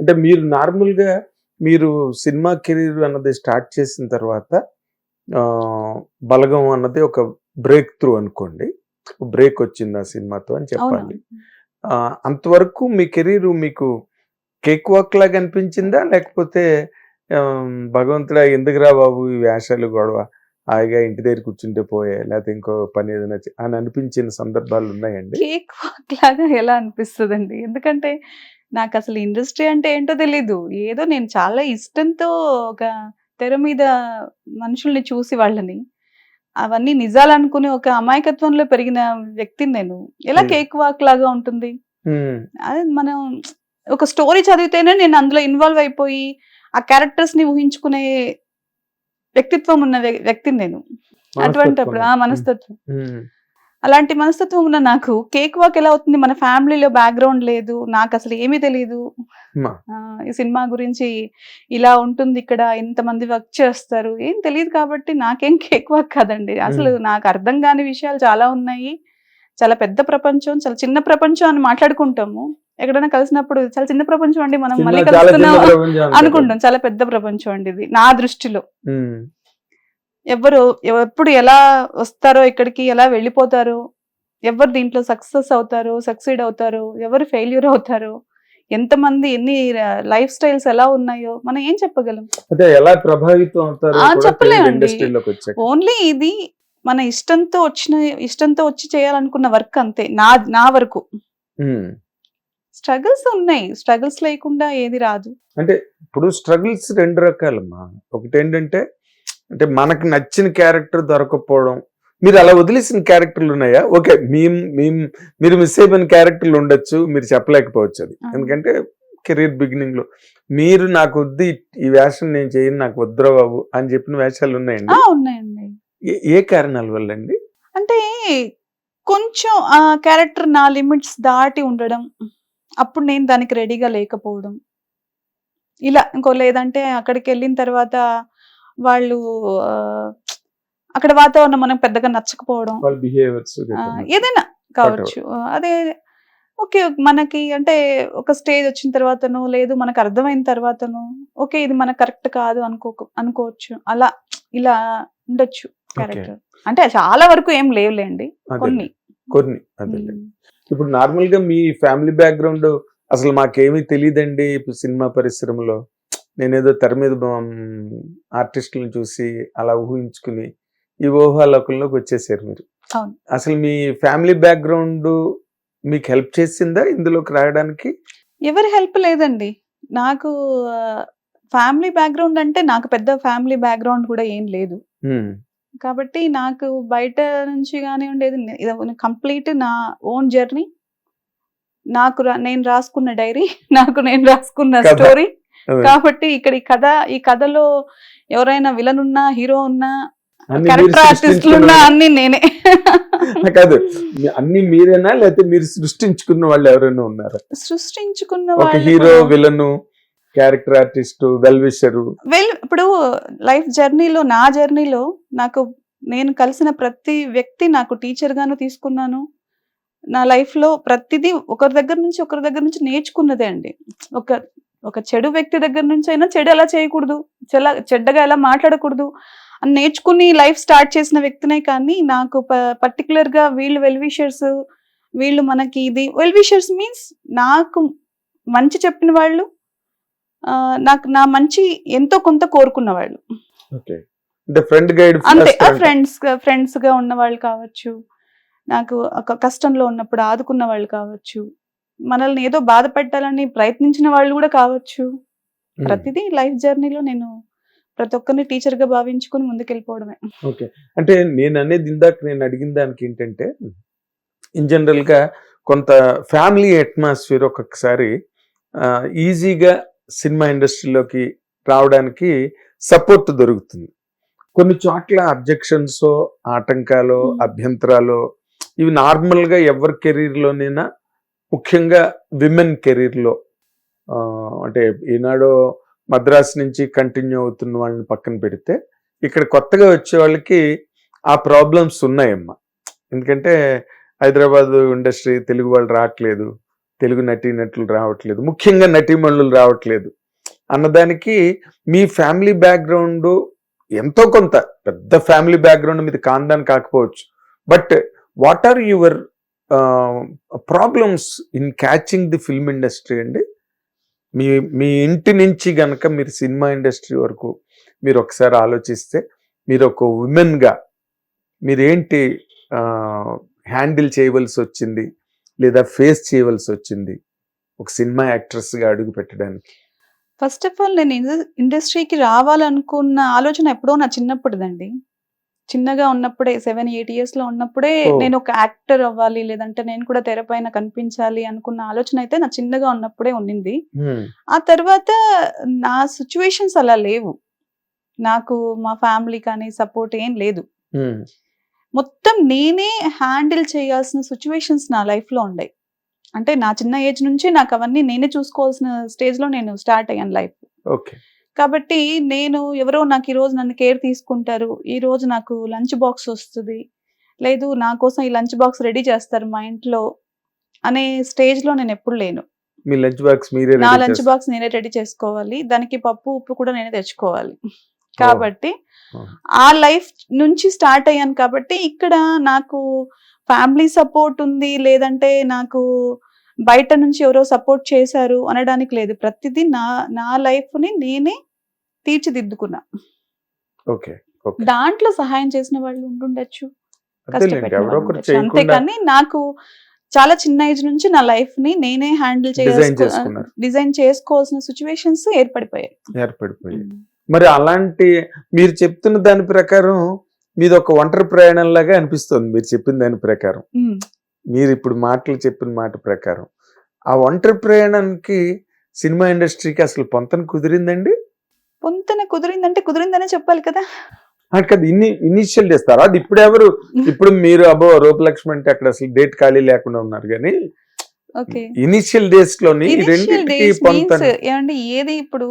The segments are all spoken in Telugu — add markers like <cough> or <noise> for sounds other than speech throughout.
అంటే మీరు నార్మల్గా మీరు సినిమా కెరీర్ అన్నది స్టార్ట్ చేసిన తర్వాత బలగం అన్నది ఒక బ్రేక్ త్రూ అనుకోండి. బ్రేక్ వచ్చింది ఆ సినిమాతో అని చెప్పాలి. అంతవరకు మీ కెరీర్ మీకు కేక్ వాక్ లాగా అనిపించిందా? లేకపోతే భగవంతుడా ఎందుకురా బాబు ఈ వేషాలు గొడవ? హాయిగా ఇంటి దగ్గర కూర్చుంటే పోయే లేకపోతే ఇంకో పని ఏదైనా అని అనిపించిన సందర్భాలు ఉన్నాయండి? కేక్ వాక్ లాగా ఎలా అనిపిస్తుందండి? ఎందుకంటే నాకు అసలు ఇండస్ట్రీ అంటే ఏంటో తెలీదు. ఏదో నేను చాలా ఇష్టంతో ఒక తెర మీద మనుషుల్ని చూసి వాళ్ళని. అవన్నీ నిజాలు అనుకునే ఒక అమాయకత్వంలో పెరిగిన వ్యక్తిని నేను. ఎలా. కేక్ వాక్ లాగా ఉంటుంది? అదే మనం ఒక స్టోరీ చదివితేనే నేను అందులో ఇన్వాల్వ్ అయిపోయి ఆ క్యారెక్టర్స్ని ఊహించుకునే వ్యక్తిత్వం ఉన్న వ్య- వ్యక్తిని నేను. అటువంటిప్పుడు ఆ మనస్తత్వం. అలాంటి మనస్తత్వం ఉన్న నాకు కేక్ వాక్ ఎలా అవుతుంది? మన ఫ్యామిలీలో బ్యాక్గ్రౌండ్ లేదు నాకు అసలు ఏమీ తెలియదు ఈ సినిమా గురించి ఇలా ఉంటుంది ఇక్కడ ఇంతమంది వర్క్ చేస్తారు. ఏం తెలియదు కాబట్టి నాకేం కేక్ వాక్ కాదండి. అసలు నాకు అర్థం కాని విషయాలు చాలా ఉన్నాయి. చాలా పెద్ద ప్రపంచం చాలా చిన్న ప్రపంచం అని మాట్లాడుకుంటాము. ఎక్కడైనా కలిసినప్పుడు చాలా చిన్న ప్రపంచం అండి మనం మళ్ళీ కలుస్తున్నాం. అనుకుంటాం చాలా పెద్ద ప్రపంచం అండి ఇది నా దృష్టిలో ఎవరు ఎవ- ఎప్పుడు ఎలా వస్తారో ఇక్కడికి ఎలా వెళ్ళిపోతారో ఎవరు దీంట్లో సక్సెస్ అవుతారు సక్సీడ్ అవుతారు ఎవరు ఫెయిల్యూర్ అవుతారు ఎంతమంది ఎన్ని లైఫ్ స్టైల్స్ ఎలా ఉన్నాయో మనం ఏం చెప్పగలం అదే ఎలా ప్రభావితం అవుతారో చెప్పలేమండి. ఓన్లీ ఇది మన ఇష్టంతో వచ్చిన ఇష్టంతో వచ్చి చేయాలనుకున్న వర్క్ అంతే నా నా వరకు. స్ట్రగుల్స్ ఉన్నాయి. స్ట్రగుల్స్ లేకుండా ఏది రాదు. అంటే ఇప్పుడు స్ట్రగుల్స్ రెండు రకాలమ్మా. ఒకటి ఏంటంటే అంటే మనకు నచ్చిన క్యారెక్టర్ దొరకపోవడం. మీరు అలా వదిలేసిన క్యారెక్టర్లు ఉన్నాయా? ఓకే మేము మేము మీరు మిస్ అయిపోయిన క్యారెక్టర్లు ఉండొచ్చు మీరు చెప్పలేకపోవచ్చు అది. ఎందుకంటే కెరీర్ బిగినింగ్లో మీరు నాకు వద్దు ఈ- వేషం నేను చేయను నాకు వద్దురా బాబు అని చెప్పిన వేషాలు ఉన్నాయండి? ఉన్నాయండి. ఏ- ఏ కారణాల వల్ల అండి అంటే కొంచెం ఆ క్యారెక్టర్ నా లిమిట్స్ దాటి ఉండడం. అప్పుడు నేను దానికి రెడీగా లేకపోవడం. ఇలా ఇంకో లేదంటే అక్కడికి వెళ్ళిన తర్వాత వాళ్ళు అక్కడ వాతావరణం మనకు పెద్దగా నచ్చకపోవడం. ఏదైనా కావచ్చు. అదే ఓకే మనకి అంటే ఒక స్టేజ్ వచ్చిన తర్వాతను లేదు మనకు అర్థమైన తర్వాతను ఓకే ఇది మనకు కరెక్ట్ కాదు అనుకో అనుకోవచ్చు. అలా ఇలా ఉండొచ్చు క్యారెక్టర్ అంటే చాలా వరకు ఏం లేవులేండి. కొన్ని. కొన్ని. ఇప్పుడు నార్మల్గా మీ ఫ్యామిలీ బ్యాక్గ్రౌండ్ అసలు మాకేమీ తెలియదండి ఇప్పుడు సినిమా పరిశ్రమలో. నేనేదో తెర మీద ఆర్టిస్టులను చూసి అలా ఊహించుకుని ఈ ఊహాలోకంలోకి వచ్చేసారు మీరు. అసలు మీ ఫ్యామిలీ బ్యాక్గ్రౌండ్ మీకు హెల్ప్ చేసిందా ఇందులోకి రావడానికి ఎవరి హెల్ప్ లేదండి. నాకు ఫ్యామిలీ బ్యాక్గ్రౌండ్ అంటే నాకు పెద్ద ఫ్యామిలీ బ్యాక్గ్రౌండ్ కూడా ఏం లేదు. కాబట్టి నాకు బయట నుంచి కానివ్వండి ఇది కంప్లీట్ నా ఓన్ జర్నీ. నాకు నేను రాసుకున్న డైరీ <laughs> నాకు నేను రాసుకున్న. స్టోరీ. కాబట్టి ఇక్కడ ఈ కథ ఈ కథలో ఎవరైనా విలన్ ఉన్నా హీరో ఉన్నా అన్ని మీరు క్యారెక్టర్ ఆర్టిస్టులు ఉన్నా సృష్టించుకున్న- అన్ని నేనే. <laughs> కాదు అన్ని మీరేనా లేకపోతే మీరు సృష్టించుకున్న వాళ్ళు ఎవరైనా ఉన్నారా? సృష్టించుకున్న వాళ్ళు hero villain character artist well wisher well ఇప్పుడు లైఫ్ జర్నీలో నా జర్నీలో నాకు నేను కలిసిన ప్రతి వ్యక్తి నాకు టీచర్ గాను తీసుకున్నాను. నా లైఫ్లో ప్రతిదీ ఒకరి దగ్గర నుంచి ఒకరి దగ్గర నుంచి నేర్చుకున్నదే అండి. ఒక ఒక చెడు వ్యక్తి దగ్గర నుంచి అయినా చెడు ఎలా చేయకూడదు చెల చెడ్డగా ఎలా మాట్లాడకూడదు అని నేర్చుకుని లైఫ్ స్టార్ట్ చేసిన వ్యక్తినే కానీ నాకు పర్టికులర్గా వీళ్ళు వెల్విషర్స్ వీళ్ళు మనకి ఇది వెల్విషర్స్ మీన్స్ నాకు మంచి చెప్పిన వాళ్ళు నాకు నా మంచి ఎంతో కొంత కోరుకున్న వాళ్ళు ఓకే. అంటే ఫ్రెండ్ గైడ్ అంతే ఫ్రెండ్స్ ఫ్రెండ్స్గా ఉన్న వాళ్ళు కావచ్చు నాకు ఒక కష్టంలో ఉన్నప్పుడు ఆదుకున్న వాళ్ళు కావచ్చు మనల్ని ఏదో బాధ పెట్టాలని ప్రయత్నించిన వాళ్ళు కూడా కావచ్చు. ప్రతిదీ లైఫ్ జర్నీలో నేను ప్రతి ఒక్కరిని టీచర్గా భావించుకుని ముందుకెళ్ళిపోవడమే. ఓకే. అంటే నేను అనేది ఇందాక నేను అడిగిన దానికి ఏంటంటే ఇన్ జనరల్గా కొంత ఫ్యామిలీ అట్మాస్ఫియర్ ఒక్కొక్కసారి ఈజీగా సినిమా ఇండస్ట్రీలోకి రావడానికి సపోర్ట్ దొరుకుతుంది. కొన్ని చోట్ల అబ్జెక్షన్స్ ఆటంకాలు Hmm. అభ్యంతరాలు ఇవి నార్మల్గా ఎవరి కెరీర్ లోనైనా ముఖ్యంగా విమెన్ కెరీర్లో ఆ, అంటే ఈనాడు మద్రాస్ నుంచి కంటిన్యూ అవుతున్న వాళ్ళని పక్కన పెడితే ఇక్కడ కొత్తగా వచ్చే వాళ్ళకి ఆ ప్రాబ్లమ్స్ ఉన్నాయమ్మా. ఎందుకంటే హైదరాబాద్ ఇండస్ట్రీ తెలుగు వాళ్ళు రావట్లేదు. తెలుగు నటీనటులు రావట్లేదు. ముఖ్యంగా నటీమణులు రావట్లేదు. అన్నదానికి మీ ఫ్యామిలీ బ్యాక్గ్రౌండ్ ఎంతో కొంత పెద్ద ఫ్యామిలీ బ్యాక్గ్రౌండ్ మీద కాందాన్ని కాకపోవచ్చు. But what are your problems in catching the film industry అండి? మీ మీ ఇంటి నుంచి గనక మీరు సినిమా ఇండస్ట్రీ వరకు మీరు ఒకసారి ఆలోచిస్తే మీరు ఒక ఉమెన్గా మీరేంటి హ్యాండిల్ చేయవలసి వచ్చింది? లేదా ఫేస్ చేయవలసి వచ్చింది ఒక సినిమా యాక్ట్రెస్గా అడుగు పెట్టడానికి ఫస్ట్ ఆఫ్ ఆల్ నేను ఇండ- ఇండస్ట్రీకి రావాలనుకున్న ఆలోచన ఎప్పుడో నా చిన్నప్పుడుదండి చిన్నగా ఉన్నప్పుడే సెవెన్ ఎయిట్ ఇయర్స్లో ఉన్నప్పుడే. నేను ఒక యాక్టర్ అవ్వాలి లేదంటే నేను కూడా తెరపైన కనిపించాలి అనుకున్న ఆలోచన అయితే నా చిన్నగా ఉన్నప్పుడే ఉండింది. ఆ తర్వాత నా సిచ్యువేషన్స్ అలా లేవు నాకు మా ఫ్యామిలీ కానీ సపోర్ట్ ఏం లేదు. మొత్తం నేనే హ్యాండిల్ చేయాల్సిన సిచ్యువేషన్స్ నా లైఫ్లో ఉండే అంటే నా చిన్న ఏజ్ నుంచి నాకు అవన్నీ నేనే చూసుకోవాల్సిన స్టేజ్లో నేను స్టార్ట్ అయ్యాను లైఫ్ ఓకే కాబట్టి నేను ఎవరో నాకు ఈ రోజు నన్ను కేర్ తీసుకుంటారు ఈ రోజు నాకు లంచ్ బాక్స్ వస్తుంది లేదు నా కోసం ఈ లంచ్ బాక్స్ రెడీ చేస్తారు మా ఇంట్లో అనే స్టేజ్లో నేను ఎప్పుడు లేను మీ లంచ్ బాక్స్ మీరే నా లంచ్. బాక్స్ నేనే రెడీ చేసుకోవాలి దానికి పప్పు ఉప్పు కూడా నేనే తెచ్చుకోవాలి కాబట్టి. ఆ లైఫ్ నుంచి స్టార్ట్ అయ్యాను కాబట్టి ఇక్కడ నాకు ఫ్యామిలీ సపోర్ట్ ఉంది లేదంటే నాకు బయట నుంచి ఎవరో సపోర్ట్ చేశారు అనడానికి లేదు. ప్రతిదీ నా నా లైఫ్ని నేనే తీర్చిదిద్దుకున్నా. ఓకే దాంట్లో సహాయం చేసిన వాళ్ళు ఉండుండొచ్చు. చేయకుండా అంతేకాని నాకు చాలా చిన్న ఏజ్ నుంచి నా లైఫ్ని నేనే హ్యాండిల్ డిజైన్ చేసుకున్నారు. డిజైన్ చేసుకోవాల్సిన సిచ్యువేషన్స్ ఏర్పడిపోయాయి. ఏర్పడిపోయి మరి అలాంటి మీరు చెప్తున్న దాని ప్రకారం మీది ఒక ఒంటరి ప్రయాణం లాగా అనిపిస్తుంది మీరు చెప్పిన దాని ప్రకారం. మీరు ఇప్పుడు మాటలు చెప్పిన మాట ప్రకారం. ఆ ఒంటరి ప్రయాణానికి సినిమా ఇండస్ట్రీకి అసలు పొంతన కుదిరిందండి? పొంతన కుదిరిందంటే కుదిరిందనే చెప్పాలి కదా. కదా ఇన్ని ఇనిషియల్ చేస్తారు అది ఇప్పుడు ఎవరు <laughs> ఇప్పుడు మీరు అబో రూపలక్ష్మి అంటే అక్కడ అసలు డేట్ ఖాళీ లేకుండా ఉన్నారు కానీ ఓకే. ఇనిషియల్ డేస్లోని డేస్ ఏమండి ఏది ఇప్పుడు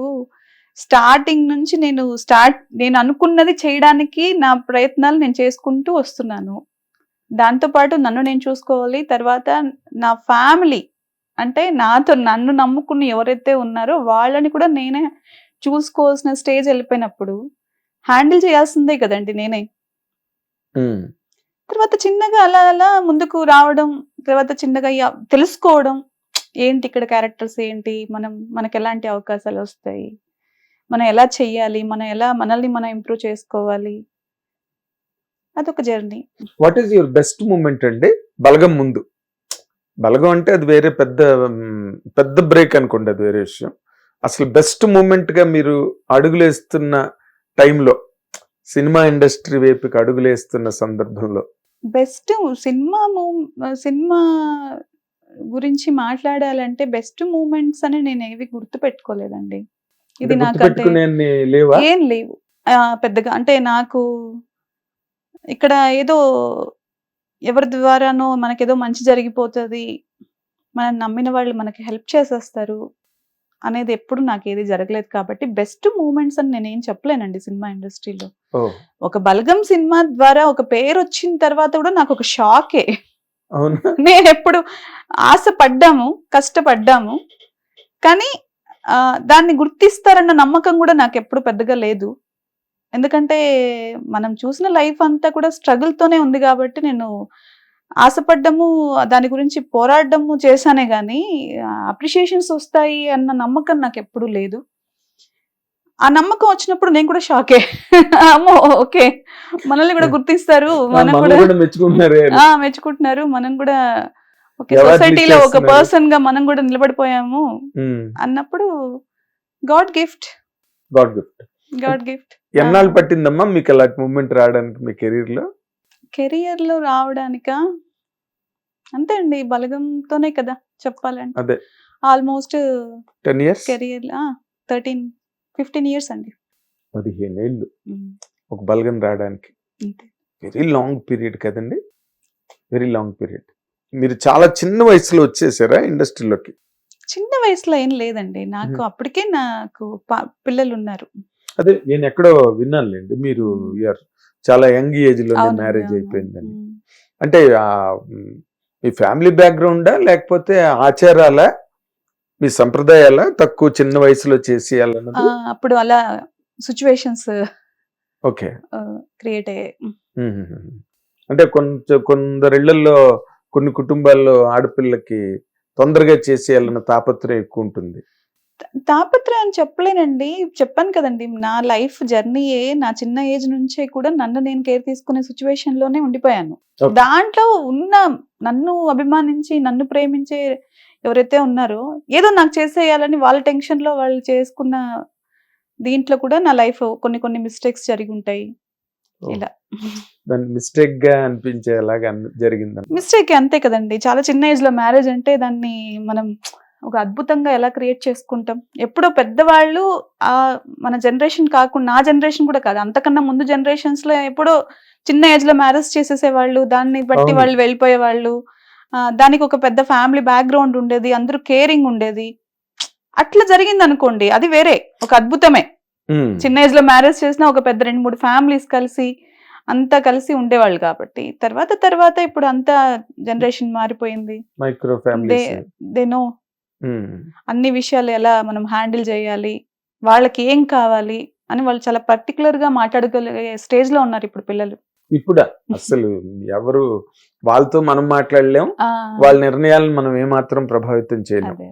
స్టార్టింగ్ నుంచి నేను స్టార్ట్ నేను అనుకున్నది చేయడానికి నా ప్రయత్నాలు నేను చేసుకుంటూ వస్తున్నాను. దాంతో పాటు నన్ను నేను చూసుకోవాలి. తర్వాత నా ఫ్యామిలీ అంటే నాతో నన్ను నమ్ముకుని ఎవరైతే ఉన్నారో వాళ్ళని కూడా నేనే చూసుకోవాల్సిన స్టేజ్ వెళ్ళిపోయినప్పుడు హ్యాండిల్ చేయాల్సిందే కదండి నేనే. తర్వాత చిన్నగా అలా అలా ముందుకు రావడం తర్వాత చిన్నగా తెలుసుకోవడం ఏంటి ఇక్కడ క్యారెక్టర్స్ ఏంటి మనం మనకి ఎలాంటి అవకాశాలు వస్తాయి? మనం ఎలా చెయ్యాలి? మనం ఎలా మనల్ని మనం ఇంప్రూవ్ చేసుకోవాలి? అదొక journey what is your best moment అండి? బలగం ముందు. బలగం అంటే అది వేరే పెద్ద పెద్ద బ్రేక్ అనుకోండి అది వేరే విషయం. అసలు బెస్ట్ మూమెంట్గా మీరు అడుగులేస్తున్న టైంలో సినిమా ఇండస్ట్రీ వైపుకి అడుగులేస్తున్న సందర్భంలో? బెస్ట్ సినిమా సినిమా గురించి మాట్లాడాలంటే బెస్ట్ మూమెంట్స్ అని నేను ఏవి గుర్తు పెట్టుకోలేదండి ఇది లేవా? ఏం లేవు. పెద్దగా అంటే నాకు ఇక్కడ ఏదో ఎవరి ద్వారానో మనకేదో మంచి జరిగిపోతుంది మనం నమ్మిన వాళ్ళు మనకి హెల్ప్ చేసేస్తారు అనేది ఎప్పుడు నాకు ఏది జరగలేదు కాబట్టి బెస్ట్ మూమెంట్స్ అని నేనేం చెప్పలేనండి సినిమా ఇండస్ట్రీలో. ఒక బలగం సినిమా ద్వారా ఒక పేరు వచ్చిన తర్వాత కూడా నాకు ఒక షాకే. నేను ఎప్పుడు ఆశపడ్డాము కష్టపడ్డాము కానీ దాన్ని గుర్తిస్తారన్న నమ్మకం కూడా నాకు ఎప్పుడు పెద్దగా లేదు. ఎందుకంటే మనం చూసిన లైఫ్ అంతా కూడా struggle తోనే ఉంది కాబట్టి నేను ఆశపడ్డము దాని గురించి పోరాడము చేశానే కానీ అప్రిషియేషన్స్ వస్తాయి అన్న నమ్మకం నాకు ఎప్పుడు లేదు. ఆ నమ్మకం వచ్చినప్పుడు నేను కూడా షాకే. అమ్మో ఓకే. మనల్ని కూడా గుర్తిస్తారు మనం కూడా మెచ్చుకుంటున్నారే మనం కూడా సొసైటీలో ఒక? పర్సన్గా మనం కూడా నిలబడిపోయాము అన్నప్పుడు god gift. God gift. God gift. ఎన్నాళ్ళు పట్టిందమ్మా మీకు అలాంటి మూమెంట్ రావడానికి మీ కెరీర్లో కెరియర్లో రావడానిక? అంతే అండి బలగంతోనే కదా చెప్పాలంటే. అదే. Almost ten years? Career thirteen fifteen years అండి. పదిహేను ఏళ్ళు ఒక బలగం రావడానికి. వెరీ లాంగ్ పీరియడ్ కదండి. Very long period. మీరు చాలా చిన్న వయసులో వచ్చేసారా ఇండస్ట్రీలోకి? చిన్న వయసులో ఏం లేదండి. నాకు. అప్పటికే నాకు పిల్లలు ఉన్నారు అదే నేను ఎక్కడో విన్నానులేండి. మీరు చాలా యంగ్ ఏజ్లో మ్యారేజ్. అయిపోయిందని. అంటే మ్, ఫ్యామిలీ బ్యాక్గ్రౌండా లేకపోతే ఆచారాల? మీ సంప్రదాయాల? తక్కువ చిన్న వయసులో చేసేయాలన్నది అప్పుడు అలా సిచ్యువేషన్స్ ఓకే. క్రియేట్ అయ్యాయి. అంటే కొంచెం కొందరిళ్ళలో కొన్ని కుటుంబాల్లో ఆడపిల్లకి తొందరగా చేసేయాలన్న తాపత్రయం ఎక్కువ ఉంటుంది తాపత్రయం అని చెప్పలేనండి చెప్పాను కదండి నా లైఫ్ జర్నీయే నా చిన్న ఏజ్ నుంచే కూడా నన్ను నేను కేర్ తీసుకునే సిచ్యువేషన్లోనే ఉండిపోయాను. దాంట్లో ఉన్న నన్ను అభిమానించి నన్ను ప్రేమించే ఎవరైతే ఉన్నారో ఏదో నాకు చేసేయాలని వాళ్ళ టెన్షన్లో వాళ్ళు చేసుకున్న దీంట్లో కూడా నా లైఫ్ కొన్ని కొన్ని మిస్టేక్స్ జరిగి ఉంటాయి. ఇలా. దాని మిస్టేక్గా అనిపించేలాగా అన్- జరిగిందని మిస్టేక్ అంతే కదండి. చాలా చిన్న ఏజ్లో మ్యారేజ్ అంటే దాన్ని మనం ఒక అద్భుతంగా ఎలా క్రియేట్ చేసుకుంటాం? ఎప్పుడో పెద్దవాళ్ళు ఆ మన జనరేషన్ కాకుండా నా జనరేషన్ కూడా కాదు అంతకన్నా ముందు జనరేషన్స్లో ఎప్పుడో చిన్న ఏజ్లో మ్యారేజ్ చేసేసేవాళ్ళు దాన్ని బట్టి. వాళ్ళు వెళ్ళిపోయేవాళ్ళు. ఆ, దానికి ఒక పెద్ద ఫ్యామిలీ బ్యాక్గ్రౌండ్ ఉండేది అందరూ కేరింగ్ ఉండేది. అట్లా జరిగింది అనుకోండి అది వేరే ఒక అద్భుతమే. చిన్న ఏజ్లో మ్యారేజ్ చేసిన ఒక పెద్ద రెండు మూడు ఫ్యామిలీస్ కలిసి అంతా కలిసి ఉండేవాళ్ళు కాబట్టి. తర్వాత తర్వాత ఇప్పుడు అంతా జనరేషన్ మారిపోయింది. Micro they know. మ్మ్. అన్ని విషయాలు ఎలా మనం హ్యాండిల్ చేయాలి వాళ్ళకి ఏం కావాలి అని వాళ్ళు చాలా పర్టికులర్గా మాట్లాడగలిగే స్టేజ్లో ఉన్నారు ఇప్పుడు పిల్లలు. ఇప్పుడు? అసలు ఎవరు వాళ్ళతో మనం మాట్లాడలేం. వాళ్ళ నిర్ణయాలను మనం ఏమాత్రం ప్రభావితం చేయలేం. అదే.